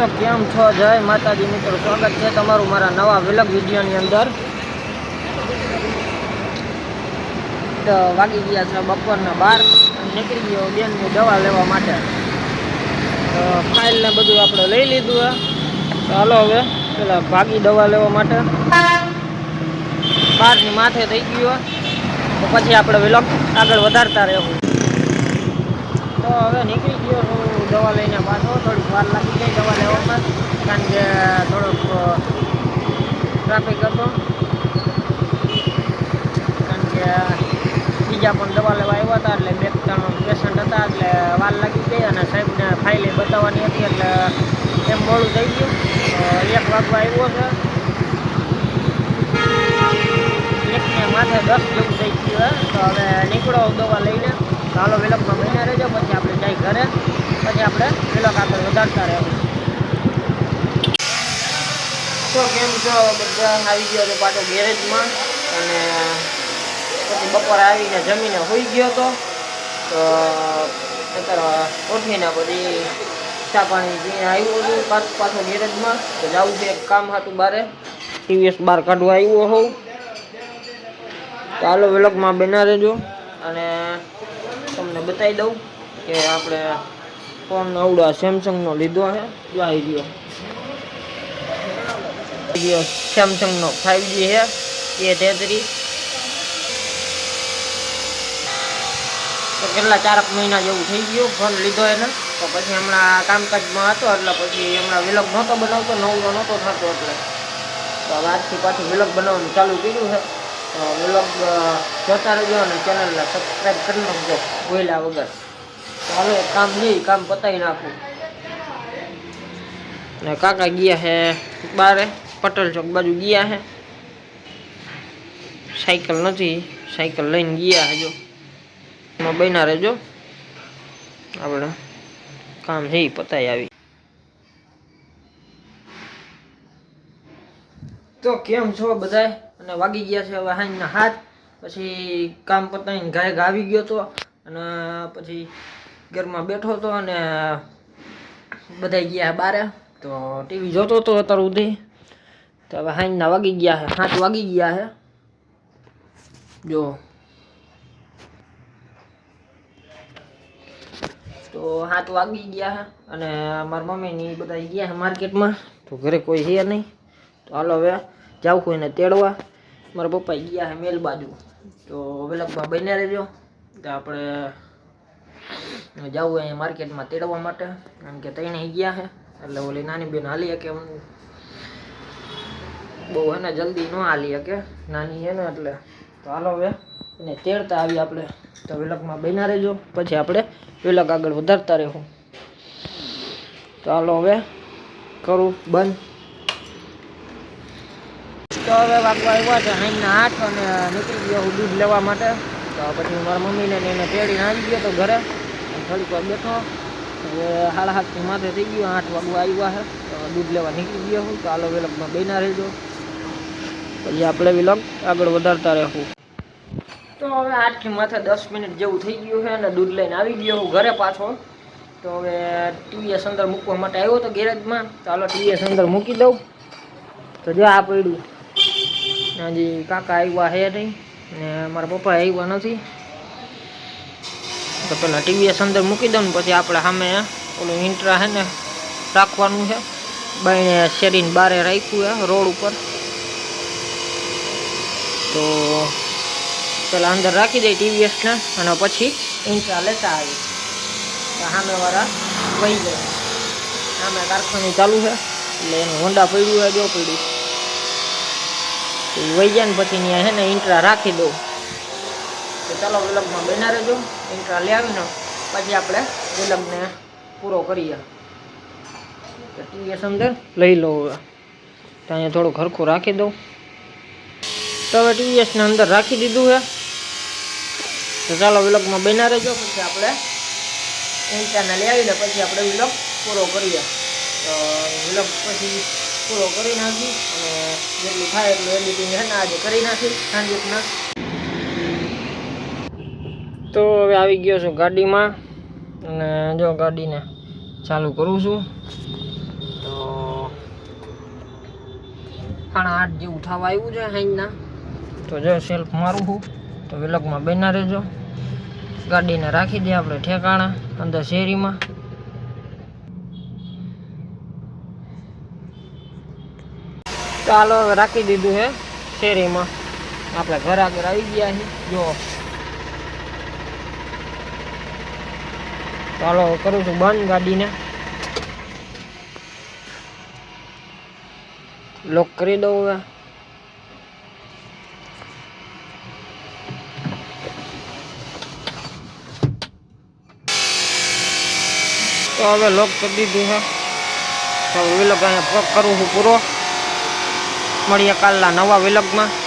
તો કેમ છો? જય માતાજી મિત્રો, સ્વાગત છે તમારું મારા નવા વિલગ વિડીયોની અંદર. વાગી ગયા છે બપોરના બાર નીકળી ગયો બેનની દવા લેવા માટે. તો ફાઇલ ને બધું આપણે લઈ લીધું હે. તો હાલો હવે, પેલા ભાગી દવા લેવા માટે. બારની માથે થઈ ગયું તો પછી આપણે વિલગ આગળ વધારતા રહેવું. તો હવે નીકળી ગયો હું દવા લઈને પાછો. થોડીક વાર લાગી ગઈ દવા લેવામાં, કારણ કે થોડોક ટ્રાફિક હતો. કારણ કે બીજા પણ દવા લેવા આવ્યા હતા, એટલે બે ત્રણ પેશન્ટ હતા, એટલે વાર લાગી ગઈ અને સાહેબને ફાઇલે બતાવવાની હતી, એટલે એમ મોડું થઈ ગયું. એક વાગવા આવ્યો છે. એકને માથે દસ જેવું થઈ ગયું તો હવે નીકળો દવા લઈને. ચાલો વિલકમાં મહિના પછી આપણે જઈ ઘરે, પછી આપણે પેલો આગળ વધારતા રહેવું. તો કેમ છો? બધા આવી ગયો હતો પાછો ગેરેજમાં, અને પછી બપોરે આવીને જમીને હોઈ ગયો હતો તો અત્યારે ઉઠીને બધી ચા પાણી પીને આવ્યું હતું પાછું, પાછો ગેરેજમાં, તો જવું છે કામ હતું બારે, ટીવીએસ બહાર કાઢવા આવ્યો હોઉં. તો વ્લોગમાં બના રહેજો, અને તમને બતાવી દઉં. કે આપણે ફોન આવડો સેમસંગનો લીધો છે જો આવી ગયો. ગયો સેમસંગનો ફાઇવ જી છે એ તેત્રીસ. તો કેટલા ચારક મહિના જેવું થઈ ગયું, ફોન લીધો એને. તો પછી હમણાં કામકાજમાં હતો, એટલે પછી હમણાં વિલગ નહોતો બનાવતો નવરો નહોતો થતો એટલે. તો આજથી પાછું વિલગ બનાવવાનું ચાલુ કર્યું છે. તો વિલગ જોતા રહેજો અને ચેનલને સબસ્ક્રાઈબ કરી નાખજો બોલ્યા વગર. તો હવે એક કામ નહીં, કામ પતાવી નાખું. ને કાકા ગયા છે બારે, પટેલ ચોક બાજુ ગયા છે સાયકલ નથી, સાયકલ લઈને ગયા છે જો. એમાં બન્યા રહેજો. આપણે કામ છે ઈ પતાઈ આવી. તો કેમ છો બધાય? અને વાગી ગયા છે હવે હાંજના હાથ. પછી કામ પતાવીને ગાય આવી ગયો તો. અને પછી ઘરમાં બેઠો હતો અને બધા ગયા બારે. તો ટીવી જોતો હતો અત્યાર સુધી. તો હવે હાંજના વાગી ગયા છે. હાથ વાગી ગયા છે. જો. તો હાથ વાગી ગયા છે અને મારા મમ્મીની બધા ગયા છે માર્કેટમાં. તો ઘરે કોઈ છે નહીં. તો હાલો હવે જાઉં કોઈને તેડવા. મારા પપ્પા ગયા છે મેલ બાજુ. તો વેલકમાં બને રહેજો. તો આપણે જવું અહીંયા માર્કેટમાં તેડવા માટે. કારણ કે તઈને ગયા છે. એટલે ઓલી નાની બેન હાલી કે બહુ હે ને જલ્દી ન હાલી શકે. નાની છે ને એટલે. તો હાલો હવે. એને તેડતા આવી આપણે. તો વિલકમાં બન્યા રહેજો. પછી આપણે વિલક આગળ વધારતા રહેવું તો હાલો હવે કરું બંધ. તો હવે વાગવા આવ્યા છે હાઈના આઠ અને નીકળી ગયો દૂધ લેવા માટે. તો પછી મારા મમ્મીને એને તેડીને આવી ગયો તો ઘરે. થોડીક વાર બેઠો. હવે સાડા સાતની માથે થઈ ગયું, આઠ વાગવા આવ્યા છે દૂધ લેવા નીકળી ગયો હું. ચાલો હાલો બેના રહેજો. પછી આપણે વિલક આગળ વધારતા રહેવું. તો હવે આઠથી માથે દસ મિનિટ જેવું થઈ ગયું છે અને દૂધ લઈને આવી ગયો હું ઘરે પાછો. તો હવે ટીવીએસ અંદર મૂકવા માટે આવ્યો હતો ગેરેજમાં. ચાલો ટીવીએસ અંદર મૂકી દઉં. તો જો આ પડ્યું. હજી કાકા આવ્યા છે નહીં. ને મારા પપ્પા આવ્યા નથી. તો પેલા ટીવીએસ અંદર મૂકી દઉં પછી આપણે સામે ઓલું ઇન્ટ્રા છે ને, રાખવાનું છે. બાઈને શેરીને બારે રાખ્યું છે, રોડ ઉપર. તો પેલા અંદર રાખી દઈ ટીવીએસને અને પછી ઇન્ટ્રા લેતા આવી સામેવાળા વહી જાય. સામે કારખાનું ચાલુ છે, એટલે એનું હોન્ડા પડ્યું હોય જો પડ્યું. વહી જાય ને પછી ત્યાં છે ને ઇન્ટ્રા રાખી દઉં. તો ચાલો વિલગમાં બના રહેજો. ઇન્ટ્રા લઈ આવીને પછી આપણે વિલંબને પૂરો કરીએ. તો ટીવીએસ અંદર લઈ લો હવે. તો અહીંયા થોડું ખરખું રાખી દઉં. તો હવે ટીવીએસને અંદર રાખી દીધું છે. તો ચાલો વિલગમાં બના રહેજો. પછી આપણે ઇન્ટ્રાને લઈ આવીને પછી આપણે વિલગ પૂરો કરીએ. તો વિલગ પછી પૂરો કરી નાખી અને જેટલું થાય એટલું એડિટિંગ છે ને આજે કરી નાખી. સાંજના તો હવે આવી ગયો છું ગાડીમાં અને જો ગાડીને ચાલુ કરું છું. તો સાડા આઠ જેવું થવા આવ્યું છે અહીંના. તો જો સેલ્ફ મારું હું તો વિલગમાં બેના રહેજો. ગાડીને રાખી દઈએ આપણે ઠેકાણા, અંદર શેરીમાં. ચાલો હવે રાખી દીધું છે શેરીમાં. આપણે ઘર આગળ આવી ગયા છીએ. જો ચાલો કરું છું બંધ ગાડીને. લોક કરી દઉં હવે. તો હવે લોક કરી દીધું છે. તો વિલગ અહીંયા પગ કરું છું પૂરો. મળીએ કાલના નવા વિલગમાં.